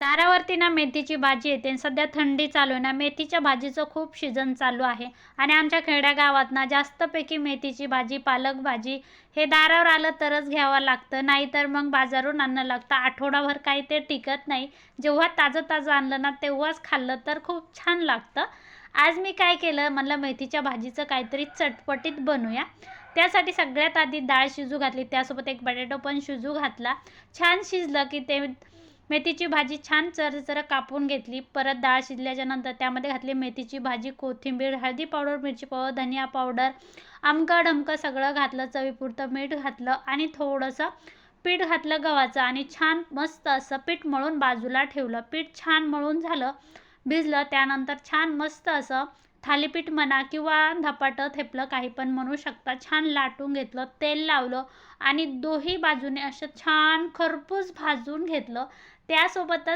दारावरती ना मेथीची भाजी येते. आणि सध्या थंडी चालू आहे ना मेथीच्या भाजीचं खूप सीझन चालू आहे. आणि आमच्या खेड्यागावात ना जास्तपैकी मेथीची भाजी पालक भाजी हे दारावर आलं तरच घ्यावं लागतं. नाहीतर मग बाजारून आणणं लागतं. आठवडाभर काही ते टिकत नाही. जेव्हा ताजं ताजं आणलं ना तेव्हाच खाल्लं तर खूप छान लागतं. आज मी काय केलं? म्हणलं मेथीच्या भाजीचं काहीतरी चटपटीत बनवूया. त्यासाठी सगळ्यात आधी डाळ शिजू घातली. त्यासोबत एक बटाटो पण शिजू घातला. छान शिजलं की ते मेथीची भाजी छान चरचर कापून घेतली. परत डाळ शिजल्याच्या नंतर त्यामध्ये घातली मेथीची भाजी कोथिंबीर हळदी पावडर मिरची पावडर धनिया पावडर आमकं ढमकं सगळं घातलं चवीपुरतं मीठ घातलं आणि थोडंसं पीठ घातलं गव्हाचं आणि छान मस्त असं पीठ मळून बाजूला ठेवलं. पीठ छान मळून झालं भिजलं त्यानंतर छान मस्त असं थालीपीठ म्हणा किंवा धपाटं थेपलं काही पण म्हणू शकता. छान लाटून घेतलं तेल लावलं आणि दोही बाजूने असं छान खरपूस भाजून घेतलं. त्यासोबतच